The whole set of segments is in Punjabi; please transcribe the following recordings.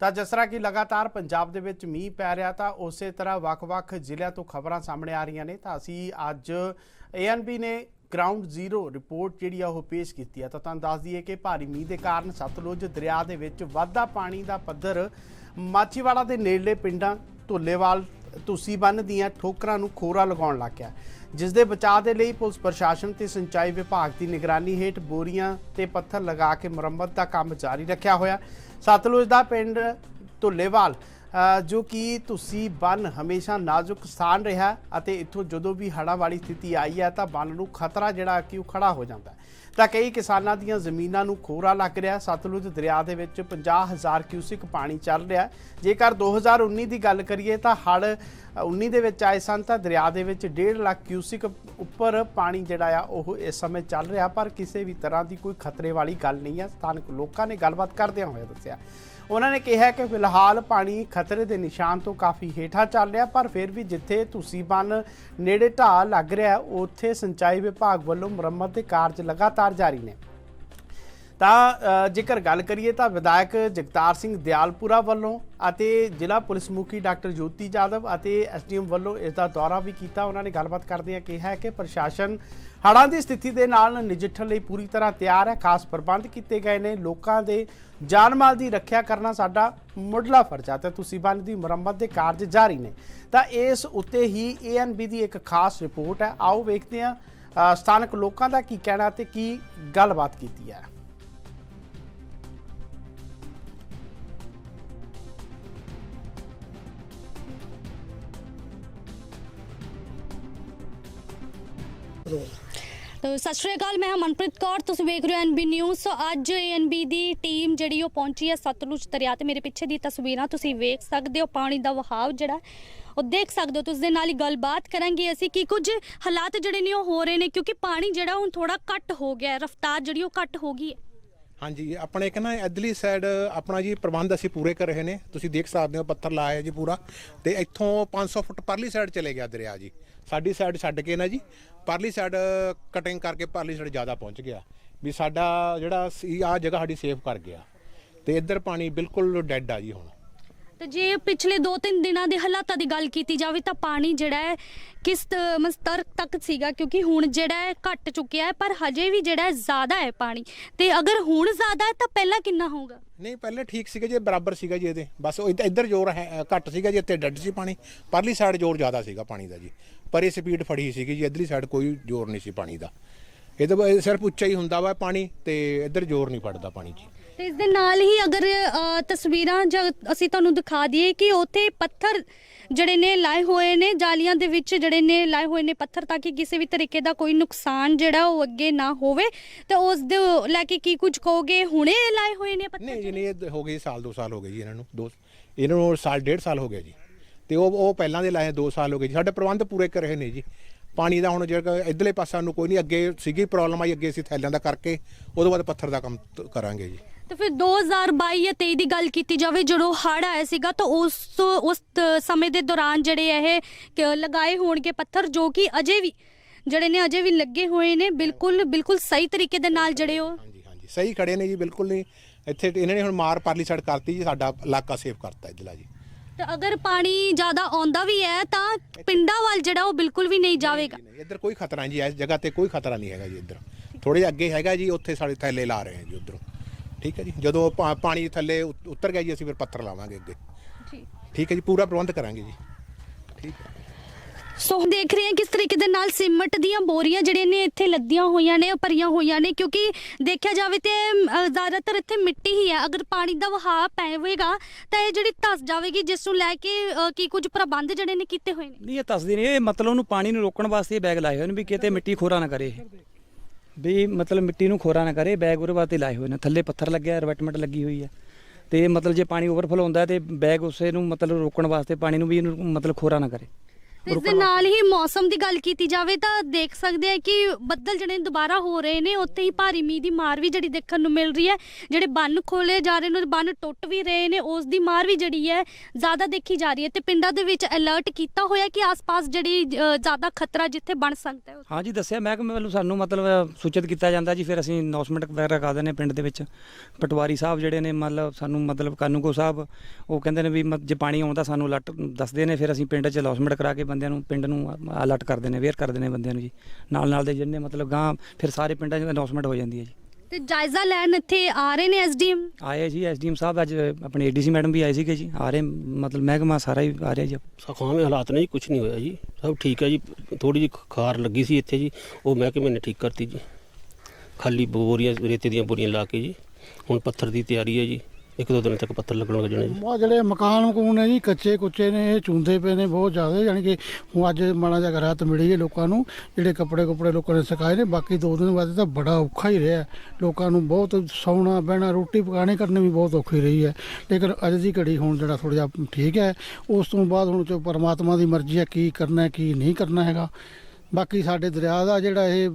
ਤਾਂ ਜਿਸ ਤਰ੍ਹਾਂ ਕਿ ਲਗਾਤਾਰ ਪੰਜਾਬ ਦੇ ਵਿੱਚ ਮੀਂਹ ਪੈ ਰਿਹਾ ਤਾਂ ਉਸੇ ਤਰ੍ਹਾਂ ਵੱਖ-ਵੱਖ ਜ਼ਿਲ੍ਹਿਆਂ ਤੋਂ ਖਬਰਾਂ ਸਾਹਮਣੇ ਆ ਰਹੀਆਂ ਨੇ। ਤਾਂ ਅਸੀਂ ਅੱਜ ਏਐਨਬੀ ਨੇ ਗਰਾਊਂਡ ਜ਼ੀਰੋ ਰਿਪੋਰਟ ਜਿਹੜੀ ਆ ਉਹ ਪੇਸ਼ ਕੀਤੀ ਹੈ ਤਾਂ ਤੁਹਾਨੂੰ ਦੱਸ ਦਈਏ ਕਿ ਭਾਰੀ ਮੀਂਹ ਦੇ ਕਾਰਨ ਸਤਲੁਜ ਦਰਿਆ ਦੇ ਵਿੱਚ ਵਾਧਾ ਪਾਣੀ ਦਾ ਪੱਧਰ ਮਾਚੀਵਾੜਾ ਦੇ ਨੇੜਲੇ ਪਿੰਡਾਂ ਢੋਲੇਵਾਲ ਤੁਸੀਂ ਬੰਨ ਦੀਆਂ ਠੋਕਰਾਂ ਨੂੰ ਖੋਰਾ ਲਗਾਉਣ ਲੱਗ ਗਿਆ। ਜਿਸ ਦੇ ਬਚਾਅ ਦੇ ਲਈ ਪੁਲਿਸ ਪ੍ਰਸ਼ਾਸਨ ਤੇ ਸਿੰਚਾਈ ਵਿਭਾਗ ਦੀ ਨਿਗਰਾਨੀ ਹੇਠ ਬੋਰੀਆਂ ਤੇ ਪੱਥਰ ਲਗਾ ਕੇ ਮੁਰੰਮਤ ਦਾ ਕੰਮ ਜਾਰੀ ਰੱਖਿਆ ਹੋਇਆ। ਸਤਲੁਜ ਦਾ ਪਿੰਡ ਢੋਲੇਵਾਲ ਜੋ ਕਿ ਤੁਸੀਂ ਬੰਨ ਹਮੇਸ਼ਾ ਨਾਜ਼ੁਕ ਸਥਾਨ ਰਿਹਾ ਅਤੇ ਇੱਥੋਂ ਜਦੋਂ ਵੀ ਹੜ੍ਹਾਂ ਵਾਲੀ ਸਥਿਤੀ ਆਈ ਹੈ ਤਾਂ ਬੰਨ ਨੂੰ ਖਤਰਾ ਜਿਹੜਾ ਕਿ ਉਹ ਖੜਾ ਹੋ ਜਾਂਦਾ ਹੈ। ਤਾਂ ਕਈ ਕਿਸਾਨਾਂ ਦੀਆਂ ਜ਼ਮੀਨਾਂ ਨੂੰ ਖੋਰਾ ਲੱਗ ਰਿਹਾ ਸਤਲੁਜ ਦਰਿਆ ਦੇ ਵਿੱਚ 50000 ਕਿਊਸਿਕ ਪਾਣੀ ਚੱਲ ਰਿਹਾ ਹੈ। ਜੇਕਰ 2019 ਦੀ ਗੱਲ ਕਰੀਏ ਤਾਂ ਹੜ 19 ਦੇ ਵਿੱਚ ਆਏ ਸਨ ਤਾਂ ਦਰਿਆ ਦੇ ਵਿੱਚ 1.5 ਲੱਖ ਕਿਊਸਿਕ ਉੱਪਰ ਪਾਣੀ ਜਿਹੜਾ ਆ, ਉਹ ਇਸ ਸਮੇਂ ਚੱਲ ਰਿਹਾ ਪਰ ਕਿਸੇ ਵੀ ਤਰ੍ਹਾਂ ਦੀ ਕੋਈ ਖਤਰੇ ਵਾਲੀ ਗੱਲ ਨਹੀਂ ਹੈ। ਸਥਾਨਕ ਲੋਕਾਂ ਨੇ ਗੱਲਬਾਤ ਕਰਦਿਆਂ ਹੋਇਆ ਦੱਸਿਆ। ਉਹਨਾਂ ਨੇ ਕਿਹਾ ਕਿ ਫਿਲਹਾਲ ਪਾਣੀ ਖਤਰੇ ਦੇ ਨਿਸ਼ਾਨ ਤੋਂ ਕਾਫੀ ਹੇਠਾਂ ਚੱਲ ਰਿਹਾ ਪਰ ਫਿਰ ਵੀ ਜਿੱਥੇ ਤੁਸੀਂ ਬੰਨ ਨੇੜੇ ਢਾਹ ਲੱਗ ਰਿਹਾ ਉੱਥੇ ਸਿੰਚਾਈ ਵਿਭਾਗ ਵੱਲੋਂ ਮੁਰੰਮਤ ਦੇ ਕਾਰਜ ਲਗਾਤਾਰ ਜਾਰੀ ਨੇ। ਤਾਂ ਜੇਕਰ ਗੱਲ ਕਰੀਏ ਤਾਂ ਵਿਧਾਇਕ ਜਗਤਾਰ ਸਿੰਘ ਦਿਆਲਪੁਰਾ ਵੱਲੋਂ ਅਤੇ ਜ਼ਿਲ੍ਹਾ ਪੁਲਿਸ ਮੁਖੀ ਡਾਕਟਰ ਜੋਤੀ ਜਾਦਵ ਅਤੇ ਐਸਡੀਐਮ ਵੱਲੋਂ ਇਸ ਦਾ ਦੌਰਾ ਵੀ ਕੀਤਾ। ਉਹਨਾਂ ਨੇ ਗੱਲਬਾਤ ਕਰਦਿਆਂ ਕਿਹਾ ਕਿ ਪ੍ਰਸ਼ਾਸਨ ਹੜ੍ਹਾਂ ਦੀ ਸਥਿਤੀ ਦੇ ਨਾਲ ਨਜਿੱਠਣ ਲਈ ਪੂਰੀ ਤਰ੍ਹਾਂ ਤਿਆਰ ਹੈ। ਖਾਸ ਪ੍ਰਬੰਧ ਕੀਤੇ ਗਏ ਨੇ। ਲੋਕਾਂ ਦੇ ਜਾਨ ਮਾਲ ਦੀ ਰੱਖਿਆ ਕਰਨਾ ਸਾਡਾ ਮੁੱਢਲਾ ਫਰਜ਼ ਹੈ ਤੇ ਤੁਸੀਂ ਬੰਨ ਦੀ ਮੁਰੰਮਤ ਦੇ ਕਾਰਜ ਜਾਰੀ ਨੇ। ਤਾਂ ਇਸ ਉੱਤੇ ਹੀ ਏਐਨਬੀ ਦੀ ਇੱਕ ਖਾਸ ਰਿਪੋਰਟ ਹੈ। ਆਓ ਵੇਖਦੇ ਹਾਂ ਸਥਾਨਕ ਲੋਕਾਂ ਦਾ ਕੀ ਕਹਿਣਾ ਤੇ ਕੀ ਗੱਲਬਾਤ ਕੀਤੀ ਹੈ? ਸਤਿ ਸ਼੍ਰੀ ਅਕਾਲ, ਮੈਂ ਹਾਂ ਮਨਪ੍ਰੀਤ ਕੌਰ, ਤੁਸੀਂ ਵੇਖ ਰਹੇ ਹੋ ਐਨਬੀ ਨਿਊਜ਼। ਸੋ ਅੱਜ ਐਨਬੀ ਦੀ ਟੀਮ ਜਿਹੜੀ ਉਹ ਪਹੁੰਚੀ ਹੈ ਸਤਲੁਜ ਦਰਿਆ ਤੇ। ਮੇਰੇ ਪਿੱਛੇ ਦੀ ਤਸਵੀਰਾਂ ਤੁਸੀਂ ਵੇਖ ਸਕਦੇ ਹੋ, ਪਾਣੀ ਦਾ ਵਹਾਅ ਜਿਹੜਾ ਉਹ ਦੇਖ ਸਕਦੇ ਹੋ ਤੁਸੀਂ। ਦੇ ਨਾਲ ਹੀ ਗੱਲਬਾਤ ਕਰਾਂਗੇ ਅਸੀਂ ਕਿ ਕੁਝ ਹਾਲਾਤ ਜਿਹੜੇ ਨੇ ਉਹ ਹੋ ਰਹੇ ਨੇ, ਕਿਉਂਕਿ ਪਾਣੀ ਜਿਹੜਾ ਹੁਣ ਥੋੜਾ ਘੱਟ ਹੋ ਗਿਆ ਰਫ਼ਤਾਰ ਜਿਹੜੀ ਉਹ ਘੱਟ ਹੋ ਗਈ ਹੈ। ਹਾਂਜੀ, ਆਪਣੇ ਇੱਕ ਨਾ ਇਧਰਲੀ ਸਾਈਡ ਆਪਣਾ ਜੀ ਪ੍ਰਬੰਧ ਅਸੀਂ ਪੂਰੇ ਕਰ ਰਹੇ ਨੇ। ਤੁਸੀਂ ਦੇਖ ਸਕਦੇ ਹੋ ਪੱਥਰ ਲਾਇਆ ਜੀ ਪੂਰਾ। ਤੇ ਇੱਥੋਂ 500 ਫੁੱਟ ਪਰਲੀ ਸਾਈਡ ਚਲੇ ਗਿਆ ਦਰਿਆ ਜੀ। ਸਾਡੀ ਸਾਈਡ ਛੱਡ ਕੇ ਨਾ ਜੀ, ਪਰਲੀ ਸਾਈਡ ਕਟਿੰਗ ਕਰਕੇ ਪਰਲੀ ਸਾਈਡ ਜ਼ਿਆਦਾ ਪਹੁੰਚ ਗਿਆ। ਵੀ ਸਾਡਾ ਜਿਹੜਾ ਸੀ ਆ ਜਗ੍ਹਾ ਸਾਡੀ ਸੇਫ ਕਰ ਗਿਆ। ਤੇ ਇੱਧਰ ਪਾਣੀ ਬਿਲਕੁਲ ਡੈੱਡ ਆ ਜੀ ਹੁਣ। ਤੇ ਜੇ ਪਿਛਲੇ 2-3 ਦਿਨਾਂ ਦੇ ਹਾਲਾਤਾਂ ਦੀ ਗੱਲ ਕੀਤੀ ਜਾਵੇ ਤਾਂ ਪਾਣੀ ਜਿਹੜਾ ਹੈ ਕਿਸ ਤ- ਮਸਤਰ ਤੱਕ ਸੀਗਾ ਕਿਉਂਕਿ ਹੁਣ ਜਿਹੜਾ ਹੈ ਘਟ ਚੁੱਕਿਆ ਹੈ ਪਰ ਹਜੇ ਵੀ ਜਿਹੜਾ ਹੈ ਜ਼ਿਆਦਾ ਹੈ ਪਾਣੀ। ਤੇ ਅਗਰ ਹੁਣ ਜ਼ਿਆਦਾ ਹੈ ਤਾਂ ਪਹਿਲਾਂ ਕਿੰਨਾ ਹੋਊਗਾ? ਨਹੀਂ ਪਹਿਲੇ ਠੀਕ ਸੀਗਾ ਜੀ ਬਰਾਬਰ ਸੀਗਾ ਜੀ ਇਹਦੇ। ਬਸ ਉਹ ਇੱਧ- ਇੱਧਰ ਜ਼ੋਰ ਹੈ ਅ, ਘੱਟ ਸੀਗਾ ਜੀ ਇੱਥੇ ਡੈੱਡ ਸੀ ਪਾਣੀ। ਪਰਲੀ ਸਾਈਡ ਜ਼ੋਰ ਜ਼ਿਆਦਾ ਸੀਗਾ ਪਾਣੀ ਦਾ ਜੀ। ਪਰ ਇਹ ਸਪੀਡ ਫੜੀ ਸੀਗੀ ਜੀ ਇੱਧਰਲੀ ਸਾਈਡ ਕੋਈ ਜ਼ੋਰ ਨਹੀਂ ਸੀ ਪਾਣੀ ਦਾ। ਇਹਦੇ ਬ- ਸਿਰਫ ਉੱਚਾ ਹੀ ਹੁੰਦਾ ਵਾ ਪਾਣੀ ਤੇ ਇੱਧਰ ਜ਼ੋਰ ਨਹੀਂ ਫੜਦਾ ਪਾਣੀ ਜੀ ਤੇ ਇਸ ਦੇ ਨਾਲ ਹੀ ਅਗਰ ਅ, ਤਸਵੀਰਾਂ ਜਾਂ ਅਸੀਂ ਤੁਹਾਨੂੰ ਦਿਖਾ ਦਈਏ ਕਿ ਉੱਥੇ ਪੱਥਰ ਜਿਹੜੇ ਨੇ ਲਾਏ ਹੋਏ ਨੇ ਜਾਲੀਆਂ ਦੇ ਵਿੱਚ ਜਿਹੜੇ ਨੇ ਲਾਏ ਹੋਏ ਨੇ ਪੱਥਰ ਤਾਂ ਕਿ ਕਿਸੇ ਵੀ ਤਰੀਕੇ ਦਾ ਕੋਈ ਨੁਕਸਾਨ ਜਿਹੜਾ ਉਹ ਅੱਗੇ ਨਾ ਹੋਵੇ। ਤੇ ਉਸ ਦੇ ਲੈ ਕੇ ਕੀ ਕੁਝ ਕਹੋਗੇ? ਹੁਣੇ ਲਾਏ ਹੋਏ ਨੇ ਪੱਥਰ ਨਹੀਂ ਜੀ ਨਹੀਂ ਇਹ ਹੋ ਗਏ ਸਾਲ ਦੋ ਸਾਲ ਹੋ ਗਏ ਜੀ ਇਹਨਾਂ ਨੂੰ ਦੋ ਇਹਨਾਂ ਨੂੰ ਸਾਲ ਡੇਢ ਸਾਲ ਹੋ ਗਿਆ ਜੀ। ਤੇ ਉਹ ਉਹ ਪਹਿਲਾਂ ਦੇ ਲਾਏ 2 ਸਾਲ ਹੋ ਗਏ ਜੀ। ਸਾਡੇ ਪ੍ਰਬੰਧ ਪੂਰੇ ਕਰ ਰਹੇ ਨੇ ਜੀ। ਪਾਣੀ ਦਾ ਹੁਣ ਜਿਹੜਾ ਇਧਰਲੇ ਪਾਸਾ ਨੂੰ ਕੋਈ ਨਹੀਂ ਅੱਗੇ ਸੀਗੀ ਪ੍ਰੋਬਲਮ ਆਈ ਅੱਗੇ ਅਸੀਂ ਥੈਲਿਆਂ ਦਾ ਕਰਕੇ ਉਹਦੇ ਬਾਅਦ ਪੱਥਰ ਦਾ ਕੰਮ ਤ- ਕਰਾਂਗੇ ਜੀ। ਤੇ ਫਿਰ 2022 ਜਾਂ 23 ਦੀ ਗੱਲ ਕੀਤੀ ਜਾਵੇ ਜਦੋਂ ਹੜ੍ਹ ਆਇਆ ਸੀਗਾ ਤਾਂ ਉਸ ਉਸ ਸਮੇਂ ਦੇ ਦੌਰਾਨ ਜਿਹੜੇ ਇਹ ਲਗਾਏ ਹੋਣਗੇ ਪੱਥਰ ਜੋ ਕਿ ਅਜੇ ਵੀ ਜਿਹੜੇ ਨੇ ਅਜੇ ਵੀ ਲੱਗੇ ਹੋਏ ਨੇ ਬਿਲਕੁਲ ਬਿਲਕੁਲ ਸਹੀ ਤਰੀਕੇ ਦੇ ਨਾਲ ਜਿਹੜੇ ਉਹ ਹਾਂਜੀ ਹਾਂਜੀ ਸਹੀ ਖੜੇ ਨੇ ਜੀ ਬਿਲਕੁਲ ਨਹੀਂ ਇੱਥੇ ਇਹਨਾਂ ਨੇ ਹੁਣ ਮਾਰ ਪਰਲੀ ਸਾਈਡ ਕਰਤੀ ਜੀ ਸਾਡਾ ਇਲਾਕਾ ਸੇਫ ਕਰਤਾ ਇਧਰਲਾ ਜੀ। ਤੇ ਅਗਰ ਪਾਣੀ ਜ਼ਿਆਦਾ ਆਉਂਦਾ ਵੀ ਹੈ ਤਾਂ ਪਿੰਡਾਂ ਵੱਲ ਜਿਹੜਾ ਉਹ ਬਿਲਕੁਲ ਵੀ ਨਹੀਂ ਜਾਵੇਗਾ। ਇੱਧਰ ਕੋਈ ਖਤਰਾ ਨਹੀਂ ਜੀ ਇਸ ਜਗ੍ਹਾ ਤੇ ਕੋਈ ਖਤਰਾ ਨਹੀਂ ਹੈਗਾ ਜੀ ਇੱਧਰ। ਥੋੜੇ ਅੱਗੇ ਹੈਗਾ ਜੀ ਉੱਥੇ ਸਾਡੇ ਥੱਲੇ ਲਾ ਰਹੇ ਹਾਂ ਜੀ ਉਧਰੋਂ। ਠੀਕ ਹੈ ਜੀ? ਜਦੋਂ ਪਾ- ਪਾਣੀ ਥੱਲੇ ਉ- ਉਤਰ ਗਿਆ ਜੀ ਅਸੀਂ ਫਿਰ ਪੱਥਰ ਲਾਵਾਂਗੇ ਅੱਗੇ। ਠੀਕ। ਹੈ ਜੀ? ਪੂਰਾ ਪ੍ਰਬੰਧ ਕਰਾਂਗੇ ਜੀ। ਠੀਕ ਹੈ। ਸੋ ਹੁਣ ਦੇਖ ਰਹੇ ਹਾਂ ਕਿਸ ਤਰੀਕੇ ਦੇ ਨਾਲ ਸਿਮਟ ਦੀਆਂ ਬੋਰੀਆਂ ਜਿਹੜੀਆਂ ਨੇ ਇੱਥੇ ਲੱਦੀਆਂ ਹੋਈਆਂ ਨੇ ਉਹ ਭਰੀਆਂ ਹੋਈਆਂ ਨੇ ਕਿਉਂਕਿ ਦੇਖਿਆ ਜਾਵੇ ਤੇ ਜ਼ਿਆਦਾਤਰ ਇੱਥੇ ਮਿੱਟੀ ਹੀ ਹੈ। ਅਗਰ ਪਾਣੀ ਦਾ ਵਹਾਅ ਪਵੇਗਾ ਤਾਂ ਇਹ ਜਿਹੜੀ ਧਸ ਜਾਵੇਗੀ ਜਿਸ ਨੂੰ ਲੈ ਕੇ ਅ, ਕੀ ਕੁਝ ਪ੍ਰਬੰਧ ਜਿਹੜੇ ਨੇ ਕੀਤੇ ਹੋਏ ਨੇ? ਨਹੀਂ ਇਹ ਦੱਸਦੇ ਨੇ। ਇਹ ਮਤਲਬ ਉਹਨੂੰ ਪਾਣੀ ਨੂੰ ਰੋਕਣ ਵਾਸਤੇ ਇਹ ਬੈਗ ਲਾਏ ਹੋਏ ਨੇ ਵੀ ਕਿਤੇ ਮਿੱਟੀ ਖੋਰਾ ਨਾ ਕਰੇ। ਵੀ ਮਤਲਬ ਮਿੱਟੀ ਨੂੰ ਖੋਰਾ ਨਾ ਕਰੇ, ਬੈਗ ਉਹਦੇ ਵਾਸਤੇ ਲਾਏ ਹੋਏ ਨੇ। ਥੱਲੇ ਪੱਥਰ ਲੱਗਿਆ ਰਿਵੈਟਮੈਂਟ ਲੱਗੀ ਹੋਈ ਹੈ ਤੇ ਮਤਲਬ ਜੇ ਪਾਣੀ ਓਵਰਫਲੋ ਹੁੰਦਾ ਹੈ ਤੇ ਬੈਗ ਉਸੇ ਨੂੰ ਮਤਲਬ ਰੋਕਣ ਵਾਸਤੇ ਪਾਣੀ ਨੂੰ ਵੀ ਇਹਨੂੰ ਮਤਲਬ ਖੋਰਾ ਨਾ ਕਰੇ। ਇਸ ਦੇ ਨਾਲ ਹੀ ਮੌਸਮ ਦੀ ਗੱਲ ਕੀਤੀ ਜਾਵੇ ਤਾਂ ਦੇਖ ਸਕਦੇ ਆ ਕਿ ਬੱਦਲ ਜਿਹੜੇ ਨੇ ਦੁਬਾਰਾ ਹੋ ਰਹੇ ਨੇ ਉੱਥੇ ਹੀ ਭਾਰੀ ਮੀਂਹ ਦੀ ਮਾਰ ਵੀ ਜਿਹੜੀ ਦੇਖਣ ਨੂੰ ਮਿਲ ਰਹੀ ਹੈ। ਜਿਹੜੇ ਬੰਨ ਖੋਲੇ ਜਾ ਰਹੇ ਨੇ ਬੰਨ ਟੁੱਟ ਵੀ ਰਹੇ ਨੇ ਉਸ ਦੀ ਮਾਰ ਵੀ ਜਿਹੜੀ ਹੈ ਜ਼ਿਆਦਾ ਦੇਖੀ ਜਾ ਰਹੀ ਹੈ ਤੇ ਪਿੰਡਾਂ ਦੇ ਵਿੱਚ ਅਲਰਟ ਕੀਤਾ ਹੋਇਆ ਕਿ ਆਸ-ਪਾਸ ਜਿਹੜੀ ਅ, ਜ਼ਿਆਦਾ ਖਤਰਾ ਜਿੱਥੇ ਬਣ ਸਕਦਾ ਹੈ ਹਾਂ ਜੀ ਦੱਸਿਆ ਮਹਿਕਮੇ ਵੱਲੋਂ ਸਾਨੂੰ ਮਤਲਬ ਸੂਚਿਤ ਕੀਤਾ ਜਾਂਦਾ ਜੀ ਫਿਰ ਅਸੀਂ ਅਨਾਉਂਸਮੈਂਟ ਵਗੈਰਾ ਕਰ ਦਿੰਦੇ ਪਿੰਡ ਦੇ ਵਿੱਚ। ਪਟਵਾਰੀ ਸਾਹਿਬ ਜਿਹੜੇ ਨੇ ਮਤਲਬ ਸਾਨੂੰ ਮਤਲਬ ਕਾਨੂੰਗੋ ਸਾਹਿਬ ਉਹ ਕਹਿੰਦੇ ਨੇ ਵੀ ਮ- ਜੇ ਪਾਣੀ ਆਉਂਦਾ ਸਾਨੂੰ ਅਲਰਟ ਦੱਸਦੇ ਨੇ ਫਿਰ ਅਸੀਂ ਪਿੰਡ 'ਚ ਅਨਾਉਂਸਮੈਂਟ ਕਰਾ ਕੇ ਬੰਦਿਆਂ ਨੂੰ ਪਿੰਡ ਨੂੰ ਅਲਰਟ ਕਰਦੇ ਨੇ ਅਵੇਅਰ ਕਰਦੇ ਨੇ ਬੰਦਿਆਂ ਨੂੰ ਜੀ। ਨਾਲ ਨਾਲ ਦੇ ਜਿੰਨੇ ਮਤਲਬ ਗਾਂ ਫਿਰ ਸਾਰੇ ਪਿੰਡਾਂ 'ਚ ਅਨਾਉਂਸਮੈਂਟ ਹੋ ਜਾਂਦੀ ਹੈ ਜੀ। ਤੇ ਜਾਇਜ਼ਾ ਲੈਣ ਇੱਥੇ ਆ ਰਹੇ ਨੇ ਐਸਡੀਐਮ ਆਏ ਜੀ ਐਸਡੀਐਮ ਸਾਹਿਬ ਅੱਜ ਆਪਣੇ ਏਡੀਸੀ ਮੈਡਮ ਵੀ ਆਏ ਸੀਗੇ ਜੀ। ਆ ਰਹੇ ਮਤਲਬ ਮਹਿਕਮਾ ਸਾਰਾ ਹੀ ਆ ਰਿਹਾ ਜੀ। ਸਖਾਵੇਂ ਹਾਲਾਤ ਨੇ ਜੀ ਕੁਝ ਨਹੀਂ ਹੋਇਆ ਜੀ। ਸਭ ਠੀਕ ਹੈ ਜੀ ਥੋੜੀ ਜਿਹੀ ਖਾਰ ਲੱਗੀ ਸੀ ਇੱਥੇ ਜੀ। ਉਹ ਮੈਂ ਕਿ ਮੈਨੇ ਠੀਕ ਕਰਤੀ ਜੀ। ਖਾਲੀ ਬੋਰੀਆਂ ਰੇਤੇ ਦੀਆਂ ਬੋਰੀਆਂ ਲਾ ਕੇ ਜੀ। ਹੁਣ ਪੱਥਰ ਦੀ ਤਿਆਰੀ ਹੈ ਜੀ। ਇੱਕ ਦੋ ਦਿਨ ਤੱਕ ਪੱਥਰ ਲੱਗਣ ਲੱਗ ਜਾਣੇ ਜੀ। ਉਹ ਜਿਹੜੇ ਮਕਾਨ ਮਕੂਨ ਨੇ ਜੀ, ਕੱਚੇ ਕੁੱਚੇ ਨੇ, ਇਹ ਚੁੰਦੇ ਪਏ ਨੇ ਬਹੁਤ ਜ਼ਿਆਦਾ ਯਾਨੀ ਕਿ ਹੁਣ ਅੱਜ ਮਾੜਾ ਜਿਹਾ ਰਾਤ ਮਿਲੀ ਹੈ ਲੋਕਾਂ ਨੂੰ, ਜਿਹੜੇ ਕੱਪੜੇ ਕੁਪੜੇ ਲੋਕਾਂ ਨੇ ਸੁਕਾਏ ਨੇ, ਬਾਕੀ ਦੋ ਦਿਨ ਬਾਅਦ ਤਾਂ ਬੜਾ ਔਖਾ ਹੀ ਰਿਹਾ। ਲੋਕਾਂ ਨੂੰ ਬਹੁਤ ਸੌਣਾ ਬਹਿਣਾ, ਰੋਟੀ ਪਕਾਣੇ ਕਰਨੀ ਵੀ ਬਹੁਤ ਔਖੀ ਰਹੀ ਹੈ। ਲੇਕਿਨ ਅੱਜ ਦੀ ਘੜੀ ਹੁਣ ਜਿਹੜਾ ਥੋੜਾ ਜਿਹਾ ਠੀਕ ਹੈ, ਉਸ ਤੋਂ ਬਾਅਦ ਹੁਣ ਜੋ ਪਰਮਾਤਮਾ ਦੀ ਮਰਜ਼ੀ ਹੈ, ਕੀ ਕਰਨਾ ਹੈ, ਕੀ ਨਹੀਂ ਕਰਨਾ ਹੈਗਾ। ਬਾਕੀ ਸਾਡੇ ਦਰਿਆ ਦਾ ਜਿਹੜਾ ਇਹ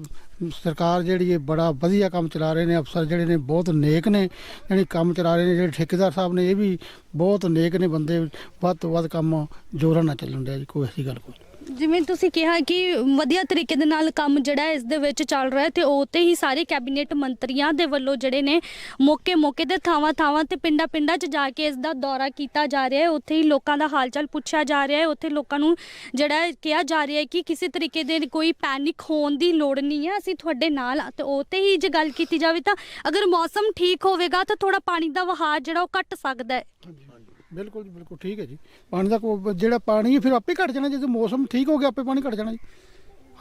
ਸਰਕਾਰ ਜਿਹੜੀ ਇਹ ਬੜਾ ਵਧੀਆ ਕੰਮ ਚਲਾ ਰਹੇ ਨੇ, ਅਫਸਰ ਜਿਹੜੇ ਨੇ ਬਹੁਤ ਨੇਕ ਨੇ ਯਾਨੀ ਕੰਮ ਚਲਾ ਰਹੇ ਨੇ, ਜਿਹੜੇ ਠੇਕੇਦਾਰ ਸਾਹਿਬ ਨੇ ਇਹ ਵੀ ਬਹੁਤ ਨੇਕ ਨੇ ਬੰਦੇ, ਵੱਧ ਤੋਂ ਵੱਧ ਕੰਮ ਜੋਰਾਂ ਨਾਲ ਚੱਲਣ ਡਿਆ ਜੀ, ਕੋਈ ਐਸੀ ਗੱਲ ਕੋਈ ਨਹੀਂ। ਜਿਵੇਂ ਤੁਸੀਂ ਕਿਹਾ ਕਿ ਵਧੀਆ ਤਰੀਕੇ ਦੇ ਨਾਲ ਕੰਮ ਜਿਹੜਾ ਇਸ ਦੇ ਵਿੱਚ ਚੱਲ ਰਿਹਾ ਹੈ ਤੇ ਉਹ ਤੇ ਹੀ ਸਾਰੇ ਕੈਬਨਿਟ ਮੰਤਰੀਆਂ ਦੇ ਵੱਲੋਂ ਜਿਹੜੇ ਨੇ ਮੌਕੇ ਮੌਕੇ ਤੇ ਥਾਵਾਂ ਥਾਵਾਂ ਤੇ ਪਿੰਡਾਂ ਪਿੰਡਾਂ 'ਚ ਜਾ ਕੇ ਇਸ ਦਾ ਦੌਰਾ ਕੀਤਾ ਜਾ ਰਿਹਾ ਹੈ। ਉੱਥੇ ਹੀ ਲੋਕਾਂ ਦਾ ਹਾਲ ਚਾਲ ਪੁੱਛਿਆ ਜਾ ਰਿਹਾ ਹੈ। ਉੱਥੇ ਲੋਕਾਂ ਨੂੰ ਜਿਹੜਾ ਕਿਹਾ ਜਾ ਰਿਹਾ ਹੈ ਕਿ ਕਿਸੇ ਤਰੀਕੇ ਦੇ ਕੋਈ ਪੈਨਿਕ ਹੋਣ ਦੀ ਲੋੜ ਨਹੀਂ ਹੈ। ਅਸੀਂ ਤੁਹਾਡੇ ਨਾਲ ਹਾਂ। ਤੇ ਉਹ ਤੇ ਹੀ ਜੇ ਗੱਲ ਕੀਤੀ ਜਾਵੇ ਤਾਂ ਅਗਰ ਮੌਸਮ ਠੀਕ ਹੋਵੇਗਾ ਤਾਂ ਥੋੜਾ ਪਾਣੀ ਦਾ ਵਹਾਅ ਜਿਹੜਾ ਉਹ ਘਟ ਸਕਦਾ ਹੈ। ਬਿਲਕੁਲ ਜੀ ਬਿਲਕੁਲ ਠੀਕ ਹੈ ਜੀ। ਪਾਣੀ ਦਾ ਜਿਹੜਾ ਪਾਣੀ ਹੈ ਫਿਰ ਆਪੇ ਘਟ ਜਾਣਾ ਜਦੋਂ ਮੌਸਮ ਠੀਕ ਹੋ ਗਿਆ ਆਪੇ ਪਾਣੀ ਘਟ ਜਾਣਾ ਜੀ।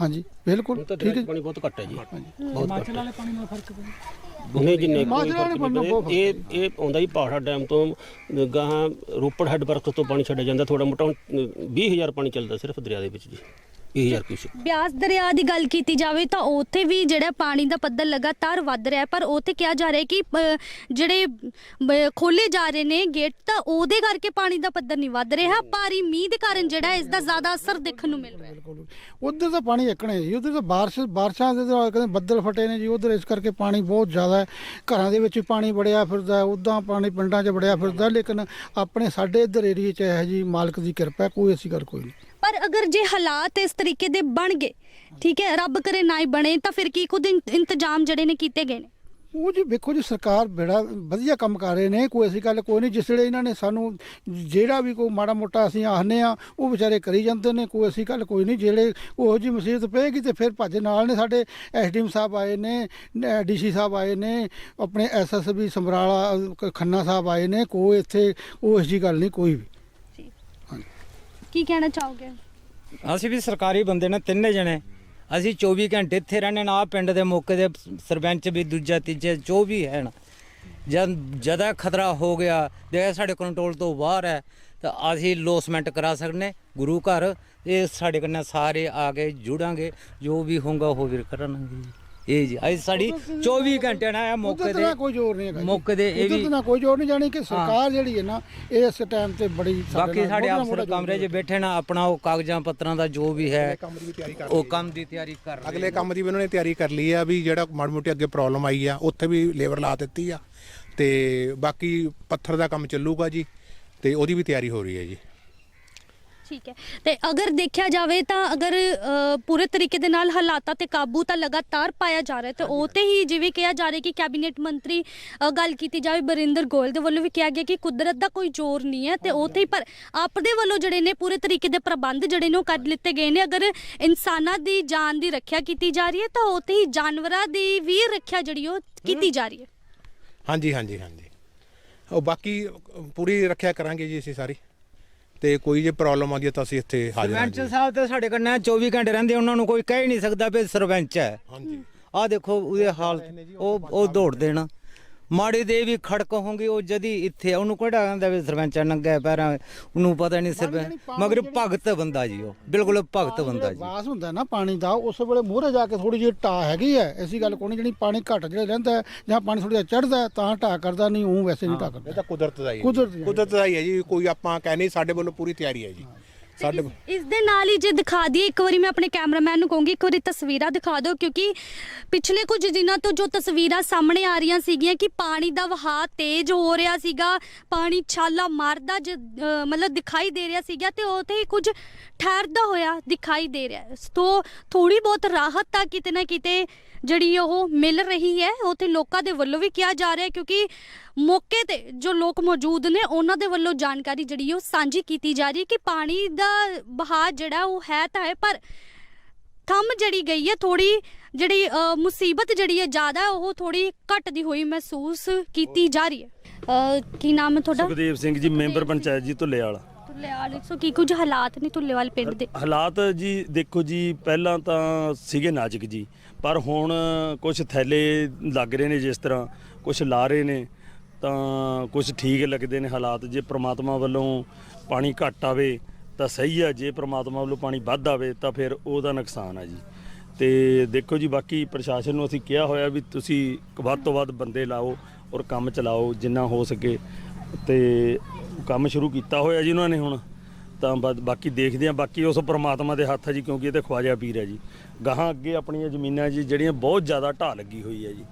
ਹਾਂਜੀ ਬਿਲਕੁਲ ਠੀਕ ਹੈ ਪਾਣੀ ਬਹੁਤ ਘੱਟ ਹੈ ਜੀ। ਬਹੁਤ ਘੱਟ ਵਾਲੇ ਪਾਣੀ ਨਾਲ ਫ਼ਰਕ ਨਹੀਂ ਜਿੰਨੇ ਵਾਲੇ ਪਾਣੀ ਨਾਲ ਬਹੁਤ ਇਹ ਇਹ ਆਉਂਦਾ ਜੀ ਪਹਾੜਾ ਡੈਮ ਤੋਂ ਗਾਹਾਂ ਰੋਪੜ ਹੈੱਡ ਵਰਕ ਤੋਂ ਪਾਣੀ ਛੱਡਿਆ ਜਾਂਦਾ ਥੋੜਾ ਮੋਟਾ ਹੁਣ, ਅ, 20000 ਪਾਣੀ ਚੱਲਦਾ ਸਿਰਫ ਦਰਿਆ ਦੇ ਵਿੱਚ ਜੀ। 20000 ਕਿਊਸੈਕ ਬਿਆਸ ਦਰਿਆ ਦੀ ਗੱਲ ਕੀਤੀ ਜਾਵੇ ਤਾਂ ਉੱਥੇ ਵੀ ਜਿਹੜਾ ਪਾਣੀ ਦਾ ਪੱਧਰ ਲਗਾਤਾਰ ਵੱਧ ਰਿਹਾ ਹੈ, ਪਰ ਉੱਥੇ ਕਿਹਾ ਜਾ ਰਿਹਾ ਹੈ ਕਿ ਅ, ਜਿਹੜੇ ਖੋਲੇ ਜਾ ਰਹੇ ਨੇ ਗੇਟ ਤਾਂ ਉਹਦੇ ਕਰਕੇ ਪਾਣੀ ਦਾ ਪੱਧਰ ਨਹੀਂ ਵੱਧ ਰਿਹਾ। ਭਾਰੀ ਮੀਂਹ ਦੇ ਕਾਰਨ ਜਿਹੜਾ ਇਸ ਦਾ ਜ਼ਿਆਦਾ ਅਸਰ ਦੇਖਣ ਨੂੰ ਮਿਲ ਰਿਹਾ ਹੈ। ਬਿਲਕੁਲ। ਉਧਰ ਤਾਂ ਪਾਣੀ ਇੱਕਣਾ ਜੀ। ਉਧਰ ਤਾਂ ਬਾਰਿਸ਼ ਬਾਰਿਸ਼ਾਂ ਦੇ ਤਾਂ ਕਹਿੰਦੇ ਬੱਦਲ ਫਟੇ ਨੇ ਜੀ। ਉਧਰ ਇਸ ਕਰਕੇ ਪਾਣੀ ਬਹੁਤ ਜ਼ਿਆਦਾ ਹੈ। ਘਰਾਂ ਦੇ ਵਿੱਚ ਪਾਣੀ ਵੜਿਆ ਫਿਰਦਾ ਉਦਾਂ ਪਾਣੀ ਪਿੰਡਾਂ 'ਚ ਵੜਿਆ ਫਿਰਦਾ ਲੇਕਿਨ ਆਪਣੇ ਸਾਡੇ ਇੱਧਰ ਏਰੀਏ 'ਚ ਇਹ ਜੀ ਮਾਲਕ ਦੀ ਕਿਰਪਾ ਹੈ, ਕੋਈ ਐਸੀ ਗੱਲ ਕੋਈ ਨਹੀਂ। ਪਰ ਅਗਰ ਜੇ ਹਾਲਾਤ ਇਸ ਤਰੀਕੇ ਦੇ ਬਣ ਗਏ ਠੀਕ ਹੈ ਰੱਬ ਕਰੇ ਨਾ ਹੀ ਬਣੇ ਤਾਂ ਫਿਰ ਕੀ ਕੁਝ ਇੰਤ- ਇੰਤਜ਼ਾਮ ਜਿਹੜੇ ਨੇ ਕੀਤੇ ਗਏ ਨੇ? ਉਹ ਜੀ ਵੇਖੋ ਜੀ ਸਰਕਾਰ ਬੜਾ ਵਧੀਆ ਕੰਮ ਕਰ ਰਹੇ ਨੇ ਕੋਈ ਐਸੀ ਗੱਲ ਕੋਈ ਨਹੀਂ ਜਿਸ ਵੇਲੇ ਇਹਨਾਂ ਨੇ ਸਾਨੂੰ ਜਿਹੜਾ ਵੀ ਕੋਈ ਮਾੜਾ ਮੋਟਾ ਅਸੀਂ ਆਖਨੇ ਆ ਉਹ ਵਿਚਾਰੇ ਕਰੀ ਜਾਂਦੇ ਨੇ ਕੋਈ ਐਸੀ ਗੱਲ ਕੋਈ ਨਹੀਂ ਜਿਹੜੇ ਉਹੋ ਜੀ ਮੁਸੀਬਤ ਪਏਗੀ ਤੇ ਫਿਰ ਭੱਜ ਨਾਲ ਨੇ ਸਾਡੇ ਐਸਡੀਐਮ ਸਾਹਿਬ ਆਏ ਨੇ ਡੀਸੀ ਸਾਹਿਬ ਆਏ ਨੇ ਆਪਣੇ ਐਸਐਸਬੀ ਸਮਰਾਲਾ ਅਹ, ਖੰਨਾ ਸਾਹਿਬ ਆਏ ਨੇ ਕੋਈ ਇੱਥੇ ਉਹ ਐਸੀ ਗੱਲ ਨਹੀਂ ਕੋਈ ਵੀ। ਕੀ ਕਹਿਣਾ ਚਾਹੋਗੇ? ਅਸੀਂ ਵੀ ਸਰਕਾਰੀ ਬੰਦੇ ਨੇ, ਤਿੰਨੇ ਜਣੇ। ਅਸੀਂ 24 ਘੰਟੇ ਇੱਥੇ ਰਹਿੰਦੇ ਨਾ ਪਿੰਡ ਦੇ ਮੌਕੇ ਦੇ ਸਰਪੰਚ ਵੀ, ਦੂਜਾ, ਤੀਜਾ, ਜੋ ਵੀ ਹੈ ਨਾ। ਜਦ, ਜਦਾ ਖਤਰਾ ਹੋ ਗਿਆ, ਜੇ ਸਾਡੇ ਕੰਟਰੋਲ ਤੋਂ ਬਾਹਰ ਹੈ, ਤਾਂ ਅਸੀਂ ਲੋਸਮੈਂਟ ਕਰਾ ਸਕਨੇ, ਗੁਰੂ ਘਰ। ਇਹ ਸਾਡੇ ਕੰਨੇ ਸਾਰੇ ਆ ਕੇ ਜੁੜਾਂਗੇ, ਜੋ ਵੀ ਹੋਊਗਾ, ਉਹ ਵੀ ਕਰਾਂਗੇ। ਇਹ ਜੀ ਅਸੀਂ ਸਾਡੀ 24 ਘੰਟੇ ਨਾ ਇਹ ਮੌਕੇ ਤਾਂ ਕੋਈ ਜ਼ੋਰ ਨਹੀਂ ਹੈਗਾ। ਮੌਕੇ ਦੇ ਇਹ ਵੀ ਕੋਈ ਜ਼ੋਰ ਨਹੀਂ ਜਾਣੀ ਕਿ ਸਰਕਾਰ ਜਿਹੜੀ ਹੈ ਨਾ ਇਹ ਇਸ ਟਾਈਮ ਤੇ ਬੜੀ ਸਾਡੇ ਬਾਕੀ ਸਾਡੇ ਅਫਸਰ ਕਮਰੇ 'ਚ ਬੈਠੇ ਨਾ ਆਪਣਾ ਉਹ ਕਾਗਜ਼ਾਂ ਪੱਤਰਾਂ ਦਾ ਜੋ ਵੀ ਹੈ ਉਹ ਕੰਮ ਦੀ ਤਿਆਰੀ ਕਰ ਰਹੇ ਅਗਲੇ ਕੰਮ ਦੀ ਵੀ ਉਹਨਾਂ ਨੇ ਤਿਆਰੀ ਕਰ ਲਈ ਆ ਵੀ ਜਿਹੜਾ ਮਾੜੀ ਮੋਟੀ ਅੱਗੇ ਪ੍ਰੋਬਲਮ ਆਈ ਆ ਉੱਥੇ ਵੀ ਲੇਬਰ ਲਾ ਦਿੱਤੀ ਆ। ਤੇ ਬਾਕੀ ਪੱਥਰ ਦਾ ਕੰਮ ਚੱਲੂਗਾ ਜੀ ਤੇ ਉਹਦੀ ਵੀ ਤਿਆਰੀ ਹੋ ਰਹੀ ਹੈ ਜੀ। ਠੀਕ ਹੈ। ਤੇ ਅਗਰ ਦੇਖਿਆ ਜਾਵੇ ਤਾਂ ਅਗਰ ਅ, ਪੂਰੇ ਤਰੀਕੇ ਦੇ ਨਾਲ ਹਾਲਾਤਾਂ ਤੇ ਕਾਬੂ ਤਾਂ ਲਗਾਤਾਰ ਪਾਇਆ ਜਾ ਰਿਹਾ ਤੇ ਉਹ ਤੇ ਹੀ ਜਿਵੇਂ ਕਿਹਾ ਜਾ ਰਿਹਾ ਕਿ ਕੈਬਨਿਟ ਮੰਤਰੀ ਅ, ਗੱਲ ਕੀਤੀ ਜਾਵੇ ਬਰਿੰਦਰ ਗੋਇਲ ਦੇ ਵੱਲੋਂ ਵੀ ਕਿਹਾ ਗਿਆ ਕਿ ਕੁਦਰਤ ਦਾ ਕੋਈ ਜ਼ੋਰ ਨਹੀਂ ਹੈ ਤੇ ਉਹ ਤੇ ਹੀ ਪਰ ਆਪ ਵੱਲੋਂ ਜਿਹੜੇ ਨੇ ਪੂਰੇ ਤਰੀਕੇ ਦੇ ਪ੍ਰਬੰਧ ਜਿਹੜੇ ਨੇ ਉਹ ਕਰ ਲਿੱਤੇ ਗਏ ਨੇ। ਅਗਰ ਇਨਸਾਨਾਂ ਦੀ ਜਾਨ ਦੀ ਰੱਖਿਆ ਕੀਤੀ ਜਾ ਰਹੀ ਹੈ ਤਾਂ ਉਹ ਤੇ ਹੀ ਜਾਨਵਰਾਂ ਦੀ ਵੀ ਰੱਖਿਆ ਜਿਹੜੀ ਉਹ ਕੀਤੀ ਜਾ ਰਹੀ ਹੈ। ਹਾਂਜੀ ਹਾਂਜੀ ਹਾਂਜੀ। ਉਹ ਬਾਕੀ ਪੂਰੀ ਰੱਖਿਆ ਕਰਾਂਗੇ ਜੀ ਅਸੀਂ ਸਾਰੀ। ਤੇ ਕੋਈ ਜੇ ਪ੍ਰੋਬਲਮ ਆਉਂਦੀ ਹੈ ਤਾਂ ਅਸੀਂ ਇੱਥੇ ਹਾਜ਼ਰ ਹਾਂ ਸਰਪੰਚ ਜੀ। ਸਾਹਿਬ ਤੇ ਸਾਡੇ ਕੰਨੇ 24 ਘੰਟੇ ਰਹਿੰਦੇ ਉਹਨਾਂ ਨੂੰ ਕੋਈ ਕਹਿ ਹੀ ਨਹੀਂ ਸਕਦਾ ਵੀ ਸਰਪੰਚ ਹੈ। ਹਾਂਜੀ। ਆਹ ਦੇਖੋ ਉਹਦੇ ਹਾਲ ਉਹ ਉਹ ਦੌੜ ਦੇਣਾ ਮਾੜੀ ਦੇ ਵੀ ਖੜਕ ਹੋਣਗੇ ਉਹ ਜਦੀ ਇੱਥੇ ਆ, ਉਹਨੂੰ ਕਿਹੜਾ ਕਹਿੰਦਾ ਵੀ ਸਰਪੰਚ ਆ, ਨੰਗਾ ਪੈਰਾਂ ਉਹਨੂੰ ਪਤਾ ਨਹੀਂ ਸਰਪੰਚ ਮਗਰ ਭਗਤ ਬੰਦਾ ਜੀ ਉਹ ਬਿਲਕੁਲ ਭਗਤ ਬੰਦਾ ਜੀ। ਵਾਸ ਹੁੰਦਾ ਨਾ ਪਾਣੀ ਦਾ ਉਸ ਵੇਲੇ ਮੂਹਰੇ ਜਾ ਕੇ ਥੋੜੀ ਜਿਹੀ ਢਾਹ ਹੈਗੀ ਹੈ ਐਸੀ ਗੱਲ ਕੋਈ ਨਹੀਂ ਜਿਹੜੀ ਪਾਣੀ ਘੱਟ ਜਿਹੜਾ ਰਹਿੰਦਾ ਹੈ, ਜਾਂ ਪਾਣੀ ਥੋੜਾ ਜਿਹਾ ਚੜਦਾ ਤਾਂ ਢਾਹ ਕਰਦਾ ਨਹੀਂ ਉਹ ਵੈਸੇ ਨਹੀਂ ਢਾਹ ਇਹ ਕਰਦਾ ਤਾਂ ਕੁਦਰਤ ਦਾ ਹੀ ਹੈ ਕੁਦਰਤ ਦਾ ਹੀ। ਜੀ। ਕੁਦਰਤ ਦਾ ਹੀ ਹੈ ਜੀ ਕੋਈ ਆਪਾਂ ਕਹਿ ਨਹੀਂ ਸਾਡੇ ਵੱਲੋਂ ਪੂਰੀ ਤਿਆਰੀ ਹੈ ਜੀ। ਸਾਡੇ ਇਸ- ਦੇ ਨਾਲ ਹੀ ਜੇ ਦਿਖਾ ਦਈਏ ਇੱਕ ਵਾਰੀ ਮੈਂ ਆਪਣੇ ਕੈਮਰਾਮੈਨ ਨੂੰ ਕਹੂੰਗੀ ਇੱਕ ਵਾਰੀ ਤਸਵੀਰਾਂ ਦਿਖਾ ਦਿਓ ਕਿਉਂਕਿ ਪਿਛਲੇ ਕੁਝ ਦਿਨਾਂ ਤੋਂ ਜੋ ਤਸਵੀਰਾਂ ਸਾਹਮਣੇ ਆ ਰਹੀਆਂ ਸੀਗੀਆਂ ਕਿ ਪਾਣੀ ਦਾ ਵਹਾਅ ਤੇਜ਼ ਹੋ ਰਿਹਾ ਸੀਗਾ ਪਾਣੀ ਛਾਲਾ ਮਾਰਦਾ ਜ- ਮਤਲਬ ਦਿਖਾਈ ਦੇ ਰਿਹਾ ਸੀਗਾ ਤੇ ਉੱਥੇ ਹੀ ਕੁਝ ਠਹਿਰਦਾ ਹੋਇਆ ਦਿਖਾਈ ਦੇ ਰਿਹਾ। ਤੋਂ ਥੋੜੀ ਬਹੁਤ ਰਾਹਤ ਤਾਂ ਕਿਤੇ ਨਾ ਕਿਤੇ ਜਿਹੜੀ ਉਹ ਮਿਲ ਰਹੀ ਹੈ ਉੱਥੇ ਲੋਕਾਂ ਦੇ ਵੱਲੋਂ ਵੀ ਕਿਹਾ ਜਾ ਰਿਹਾ ਹੈ ਕਿਉਂਕਿ ਮੌਕੇ ਤੇ ਜੋ ਲੋਕ ਮੌਜੂਦ ਨੇ ਉਹਨਾਂ ਦੇ ਵੱਲੋਂ ਜਾਣਕਾਰੀ ਜਿਹੜੀ ਉਹ ਸਾਂਝੀ ਕੀਤੀ ਜਾ ਰਹੀ ਹੈ ਕਿ ਪਾਣੀ ਦਾ ਬਹਾਅ ਜਿਹੜਾ ਉਹ ਹੈ ਤਾਂ ਹੈ ਪਰ ਥੰਮ ਜਿਹੜੀ ਗਈ ਹੈ ਥੋੜੀ ਜਿਹੜੀ ਮੁਸੀਬਤ ਜਿਹੜੀ ਹੈ ਜ਼ਿਆਦਾ ਉਹ ਥੋੜੀ ਘਟਦੀ ਹੋਈ ਮਹਿਸੂਸ ਕੀਤੀ ਜਾ ਰਹੀ ਹੈ। ਕੀ ਨਾਮ ਹੈ ਤੁਹਾਡਾ? ਸੁਖਦੇਵ ਸਿੰਘ ਜੀ ਮੈਂਬਰ ਪੰਚਾਇਤ ਜੀ ਧੁੱਲੇਵਾਲ। ਤੁੱਲੇਵਾਲ 100 ਕੀ ਕੁਝ ਹਾਲਾਤ ਨੇ ਤੁੱਲੇਵਾਲ ਪਿੰਡ ਦੇ? ਹਾਲਾਤ ਜੀ ਦੇਖੋ ਜੀ ਪਹਿਲਾਂ ਤਾਂ ਸੀਗੇ ਨਾਜ਼ੁਕ ਜੀ। ਪਰ ਹੁਣ ਕੁਝ ਥੈਲੇ ਲੱਗ ਰਹੇ ਨੇ ਜਿਸ ਤਰ੍ਹਾਂ ਕੁਝ ਲਾ ਰਹੇ ਨੇ, ਤਾਂ ਕੁਝ ਠੀਕ ਲੱਗਦੇ ਨੇ ਹਾਲਾਤ। ਜੇ ਪ੍ਰਮਾਤਮਾ ਵੱਲੋਂ ਪਾਣੀ ਘੱਟ ਆਵੇ ਤਾਂ ਸਹੀ ਆ, ਜੇ ਪ੍ਰਮਾਤਮਾ ਵੱਲੋਂ ਪਾਣੀ ਵੱਧ ਆਵੇ ਤਾਂ ਫਿਰ ਉਹਦਾ ਨੁਕਸਾਨ ਆ ਜੀ। ਤੇ ਦੇਖੋ ਜੀ, ਬਾਕੀ ਪ੍ਰਸ਼ਾਸਨ ਨੂੰ ਅਸੀਂ ਕਿਹਾ ਹੋਇਆ ਵੀ ਤੁਸੀਂ ਵੱਧ ਤੋਂ ਵੱਧ ਬੰਦੇ ਲਾਓ ਔਰ ਕੰਮ ਚਲਾਓ ਜਿੰਨਾ ਹੋ ਸਕੇ। ਤੇ ਕੰਮ ਸ਼ੁਰੂ ਕੀਤਾ ਹੋਇਆ ਜੀ ਉਹਨਾਂ ਨੇ ਹੁਣ। ਤਾਂ ਬਾ- ਬਾਕੀ ਦੇਖਦੇ ਆ ਬਾਕੀ ਉਸ ਪ੍ਰਮਾਤਮਾ ਦੇ ਹੱਥ ਹੈ ਜੀ ਕਿਉਂਕਿ ਇਹ ਤੇ ਖਵਾਜਾ ਪੀਰ ਹੈ ਜੀ। ਗਾਹਾਂ ਅੱਗੇ ਆਪਣੀਆਂ ਜ਼ਮੀਨਾਂ ਜੀ ਜਿਹੜੀਆਂ ਬਹੁਤ ਜ਼ਿਆਦਾ ਢਾਹ ਲੱਗੀ ਹੋਈ ਹੈ ਜੀ।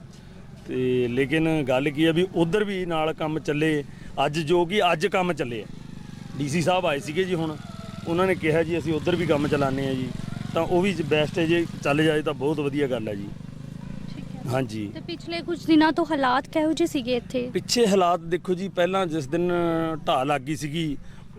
ਤੇ ਲੇਕਿਨ ਗੱਲ ਕੀ ਹੈ ਵੀ ਉਧਰ ਵੀ ਨਾਲ ਕੰਮ ਚੱਲੇ। ਅੱਜ ਜੋ ਕਿ ਅੱਜ ਕੰਮ ਚੱਲੇ ਆ। ਡੀਸੀ ਸਾਹਿਬ ਆਏ ਸੀਗੇ ਜੀ ਹੁਣ। ਉਹਨਾਂ ਨੇ ਕਿਹਾ ਜੀ ਅਸੀਂ ਉਧਰ ਵੀ ਕੰਮ ਚਲਾਉਂਦੇ ਆ ਜੀ। ਤਾਂ ਉਹ ਵੀ ਬੈਸਟ ਹੈ ਜੇ ਚੱਲ ਜਾਏ ਤਾਂ ਬਹੁਤ ਵਧੀਆ ਗੱਲ ਹੈ ਜੀ। ਹਾਂਜੀ। ਤੇ ਪਿਛਲੇ ਕੁਝ ਦਿਨਾਂ ਤੋਂ ਹਾਲਾਤ ਕਿਹੋ ਜਿਹੇ ਸੀਗੇ ਇੱਥੇ? ਪਿੱਛੇ ਹਾਲਾਤ ਦੇਖੋ ਜੀ ਪਹਿਲਾਂ ਜਿਸ ਦਿਨ ਢਾਹ ਲੱਗੀ ਸੀਗੀ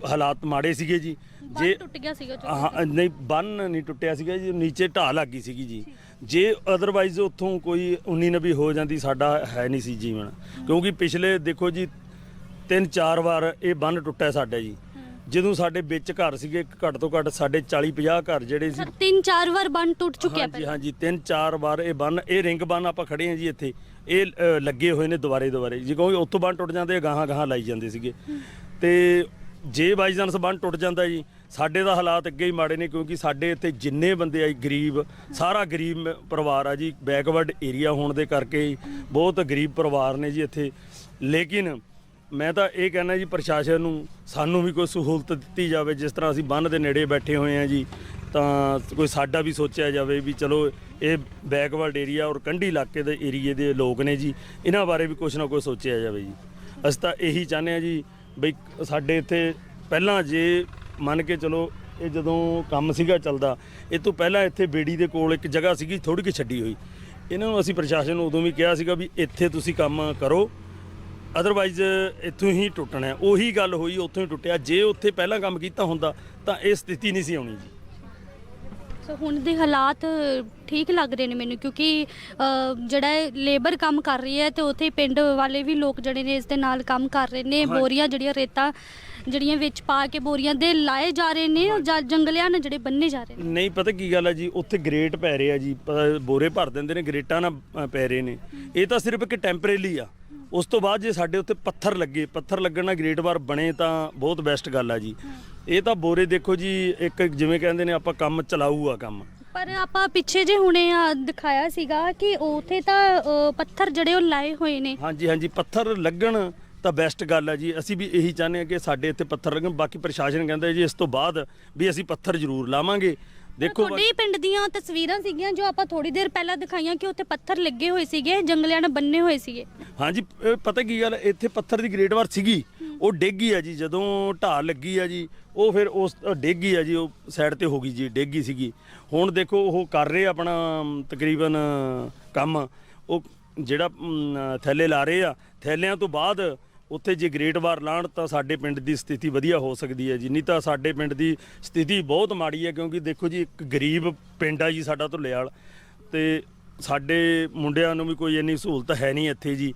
ਹਾਲਾਤ ਮਾੜੇ ਸੀਗੇ ਜੀ। ਬੰਨ ਟੁੱਟ ਗਿਆ ਸੀਗਾ ਜੋ ਹਾਂ ਨਹੀਂ ਬੰਨ ਨਹੀਂ ਟੁੱਟਿਆ ਸੀਗਾ ਜੀ ਨੀਚੇ ਢਾਹ ਲੱਗੀ ਸੀਗੀ ਜੀ। ਜੇ ਅਦਰਵਾਈਜ਼ ਉੱਥੋਂ ਕੋਈ 19 ਨਬੀ ਹੋ ਜਾਂਦੀ ਸਾਡਾ ਹੈ ਨਹੀਂ ਸੀ ਜੀਵਨ। ਕਿਉਂਕਿ ਪਿਛਲੇ ਦੇਖੋ ਜੀ ਤਿੰਨ ਚਾਰ ਵਾਰ ਇਹ ਬੰਨ ਟੁੱਟਿਆ ਸਾਡਾ ਜੀ। ਜਦੋਂ ਸਾਡੇ ਵਿੱਚ ਘਰ ਸੀਗੇ ਘੱਟ ਤੋਂ ਘੱਟ ਸਾਡੇ 40 50 ਘਰ ਜਿਹੜੇ ਸੀ। ਸਰ ਤਿੰਨ ਚਾਰ ਵਾਰ ਬੰਨ ਟੁੱਟ ਚੁੱਕਿਆ ਹਾਂਜੀ ਪਹਿਲਾਂ। ਹਾਂਜੀ ਤਿੰਨ ਚਾਰ ਵਾਰ ਇਹ ਬੰਨ ਇਹ ਰਿੰਗ ਬੰਨ ਆਪਾਂ ਖੜੇ ਹਾਂ ਜੀ ਇੱਥੇ। ਇਹ ਅ, ਲੱਗੇ ਹੋਏ ਨੇ ਦੁਬਾਰੇ ਦੁਬਾਰੇ। ਜੇ ਕੋਈ ਉੱਥੋਂ ਬੰਨ ਟੁੱਟ ਜਾਂਦੇ ਗਾਹਾਂ ਗਾਹਾਂ ਲਾਈ ਜਾਂਦੇ ਸੀਗੇ। ਤੇ ਜੇ ਬਾਈ ਚਾਂਸ ਬੰਨ ਟੁੱਟ ਜਾਂਦਾ ਜੀ, ਸਾਡੇ ਦਾ ਹਾਲਾਤ ਅੱਗੇ ਹੀ ਮਾੜੇ ਨੇ ਕਿਉਂਕਿ ਸਾਡੇ ਇੱਥੇ ਜਿੰਨੇ ਬੰਦੇ ਆ ਜੀ, ਗਰੀਬ, ਸਾਰਾ ਗਰੀਬ ਮ- ਪਰਿਵਾਰ ਆ ਜੀ ਬੈਕਵਰਡ ਏਰੀਆ ਹੋਣ ਦੇ ਕਰਕੇ ਬਹੁਤ ਗਰੀਬ ਪਰਿਵਾਰ ਨੇ ਜੀ ਇੱਥੇ। ਲੇਕਿਨ ਮੈਂ ਤਾਂ ਇਹ ਕਹਿਣਾ ਜੀ, ਪ੍ਰਸ਼ਾਸਨ ਨੂੰ ਸਾਨੂੰ ਵੀ ਕੋਈ ਸਹੂਲਤ ਦਿੱਤੀ ਜਾਵੇ, ਜਿਸ ਤਰ੍ਹਾਂ ਅਸੀਂ ਬੰਨ ਦੇ ਨੇੜੇ ਬੈਠੇ ਹੋਏ ਹਾਂ ਜੀ, ਤਾਂ ਕੋਈ ਸਾਡਾ ਵੀ ਸੋਚਿਆ ਜਾਵੇ ਵੀ ਚਲੋ ਇਹ ਬੈਕਵਰਡ ਏਰੀਆ ਔਰ ਕੰਢੀ ਇਲਾਕੇ ਦੇ ਏਰੀਏ ਦੇ ਲੋਕ ਨੇ ਜੀ, ਇਹਨਾਂ ਬਾਰੇ ਵੀ ਕੁਝ ਨਾ ਕੁਝ ਸੋਚਿਆ ਜਾਵੇ ਜੀ। ਅਸੀਂ ਤਾਂ ਇਹੀ ਚਾਹੁੰਦੇ ਹਾਂ ਜੀ ਬਈ ਸਾਡੇ ਇੱਥੇ ਪਹਿਲਾਂ ਜੇ ਮੰਨ ਕੇ ਚਲੋ ਇਹ ਜਦੋਂ ਕੰਮ ਸੀਗਾ ਚੱਲਦਾ, ਇਹ ਤੋਂ ਪਹਿਲਾਂ ਇੱਥੇ ਬੇੜੀ ਦੇ ਕੋਲ ਇੱਕ ਜਗ੍ਹਾ ਸੀਗੀ ਥੋੜੀ ਕਿ ਛੱਡੀ ਹੋਈ। ਇਹਨਾਂ ਨੂੰ ਅਸੀਂ ਪ੍ਰਸ਼ਾਸਨ ਨੂੰ ਉਦੋਂ ਵੀ ਕਿਹਾ ਸੀਗਾ ਵੀ ਇੱਥੇ ਤੁਸੀਂ ਕੰਮ ਕਰੋ ਅਦਰਵਾਈਜ਼ ਇੱਥੋਂ ਹੀ ਟੁੱਟਣਾ ਉਹੀ ਗੱਲ ਹੋਈ, ਉੱਥੋਂ ਹੀ ਟੁੱਟਿਆ। ਜੇ ਉੱਥੇ ਪਹਿਲਾਂ ਕੰਮ ਕੀਤਾ ਹੁੰਦਾ, ਤਾਂ ਇਹ ਸਥਿਤੀ ਨਹੀਂ ਸੀ ਆਉਣੀ ਜੀ। ਸੋ ਹੁਣ ਦੇ ਹਾਲਾਤ ਠੀਕ ਲੱਗ ਰਹੇ ਨੇ ਮੈਨੂੰ ਕਿਉਂਕਿ ਅ, ਜਿਹੜਾ ਲੇਬਰ ਕੰਮ ਕਰ ਰਹੀ ਹੈ ਤੇ ਉੱਥੇ ਪਿੰਡ ਵਾਲੇ ਵੀ ਲੋਕ ਜਿਹੜੇ ਨੇ ਇਸ ਦੇ ਨਾਲ ਕੰਮ ਕਰ ਰਹੇ ਨੇ ਬੋਰੀਆਂ ਜਿਹੜੀਆਂ ਰੇਤਾ ਜਿਹੜੀਆਂ ਵਿੱਚ ਪਾ ਕੇ ਬੋਰੀਆਂ ਦੇ ਲਾਏ ਜਾ ਰਹੇ ਨੇ ਜਾਂ ਜੰਗਲਿਆਂ ਨਾਲ ਜਿਹੜੇ ਬੰਨੇ ਜਾ ਰਹੇ ਨੇ? ਨਹੀਂ ਪਤਾ ਕੀ ਗੱਲ ਹੈ ਜੀ ਉੱਥੇ ਗ੍ਰੇਟ ਪੈ ਰਹੇ ਆ ਜੀ ਪ- ਬੋਰੇ ਭਰ ਦਿੰਦੇ ਨੇ ਗ੍ਰੇਟਾਂ ਨਾਲ ਅ, ਪੈ ਰਹੇ ਨੇ। ਇਹ ਤਾਂ ਸਿਰਫ ਇੱਕ ਟੈਂਪਰੇਰੀ ਆ। ਉਸ ਤੋਂ ਬਾਅਦ ਜੇ ਸਾਡੇ ਉੱਤੇ ਪੱਥਰ ਲੱਗੇ ਪੱਥਰ ਲੱਗਣ ਨਾਲ ਗ੍ਰੇਟ ਬਾਰ ਬਣੇ ਤਾਂ ਬਹੁਤ ਬੈਸਟ ਗੱਲ ਆ ਜੀ। ਇਹ ਤਾਂ ਬੋਰੇ ਦੇਖੋ ਜੀ ਇੱਕ ਜਿਵੇਂ ਕਹਿੰਦੇ ਨੇ ਆਪਾਂ ਕੰਮ ਚਲਾਊ ਆ ਕੰਮ। ਪਰ ਆਪਾਂ ਪਿੱਛੇ ਜੇ ਹੁਣੇ ਆ ਦਿਖਾਇਆ ਸੀਗਾ ਕਿ ਉਥੇ ਤਾਂ ਅ, ਪੱਥਰ ਜਿਹੜੇ ਉਹ ਲਾਏ ਹੋਏ ਨੇ। ਹਾਂਜੀ ਹਾਂਜੀ ਪੱਥਰ ਲੱਗਣ ਤਾਂ ਬੈਸਟ ਗੱਲ ਹੈ ਜੀ। ਅਸੀਂ ਵੀ ਇਹੀ ਚਾਹੁੰਦੇ ਹਾਂ ਕਿ ਸਾਡੇ ਇੱਥੇ ਪੱਥਰ ਲੱਗਣ। ਬਾਕੀ ਪ੍ਰਸ਼ਾਸਨ ਕਹਿੰਦਾ ਜੀ ਇਸ ਤੋਂ ਬਾਅਦ ਵੀ ਅਸੀਂ ਪੱਥਰ ਜ਼ਰੂਰ ਲਾਵਾਂਗੇ। ਦੇਖੋ ਤੁਹਾਡੇ ਹੀ ਪਿੰਡ ਦੀਆਂ ਤਸਵੀਰਾਂ ਸੀਗੀਆਂ ਜੋ ਆਪਾਂ ਥੋੜੀ ਦੇਰ ਪਹਿਲਾਂ ਦਿਖਾਈਆਂ ਕਿ ਉੱਥੇ ਪੱਥਰ ਲੱਗੇ ਹੋਏ ਸੀਗੇ ਜੰਗਲਿਆਂ ਨਾਲ ਬੰਨੇ ਹੋਏ ਸੀਗੇ। ਹਾਂਜੀ ਇਹ ਪਤਾ ਕੀ ਗੱਲ ਹੈ, ਇੱਥੇ ਪੱਥਰ ਦੀ ਗ੍ਰੇਡ ਵਾਰ ਸੀਗੀ। ਉਹ ਡੇਗੀ ਆ ਜੀ ਜਦੋਂ ਢਾਲ ਲੱਗੀ ਆ ਜੀ ਉਹ ਫਿਰ ਉਸ ਡੇਗੀ ਆ ਜੀ ਉਹ ਸਾਈਡ ਤੇ ਹੋ ਗਈ ਜੀ ਡੇਗੀ ਸੀਗੀ। ਹੁਣ ਦੇਖੋ ਉਹ ਕਰ ਰਹੇ ਆਪਣਾ ਅਮ, ਤਕਰੀਬਨ ਕੰਮ। ਉਹ ਜਿਹੜਾ ਅਮ, ਥੈਲੇ ਲਾ ਰਹੇ ਆ ਥੈਲਿਆਂ ਤੋਂ ਬਾਅਦ ਉੱਥੇ ਜੇ ਗ੍ਰੇਟ ਵਾਰ ਲਾਣ ਤਾਂ ਸਾਡੇ ਪਿੰਡ ਦੀ ਸਥਿਤੀ ਵਧੀਆ ਹੋ ਸਕਦੀ ਹੈ ਜੀ। ਨਹੀਂ ਤਾਂ ਸਾਡੇ ਪਿੰਡ ਦੀ ਸਥਿਤੀ ਬਹੁਤ ਮਾੜੀ ਹੈ ਕਿਉਂਕਿ ਦੇਖੋ ਜੀ, ਇੱਕ ਗਰੀਬ ਪਿੰਡ ਆ ਜੀ ਸਾਡਾ ਧੁੱਲੇਵਾਲ ਤੇ ਸਾਡੇ ਮੁੰਡਿਆਂ ਨੂੰ ਵੀ ਕੋਈ ਇੰਨੀ ਸਹੂਲਤ ਹੈ ਨਹੀਂ ਇੱਥੇ ਜੀ।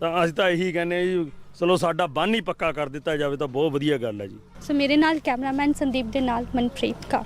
ਤਾਂ ਅਸੀਂ ਤਾਂ ਇਹੀ ਕਹਿੰਦੇ ਹਾਂ ਜੀ, ਚਲੋ ਸਾਡਾ ਬੰਨ ਹੀ ਪੱਕਾ ਕਰ ਦਿੱਤਾ ਜਾਵੇ ਤਾਂ ਬਹੁਤ ਵਧੀਆ ਗੱਲ ਹੈ ਜੀ। ਸੋ ਮੇਰੇ ਨਾਲ ਕੈਮਰਾਮੈਨ ਸੰਦੀਪ ਦੇ ਨਾਲ ਮਨਪ੍ਰੀਤ ਕਾ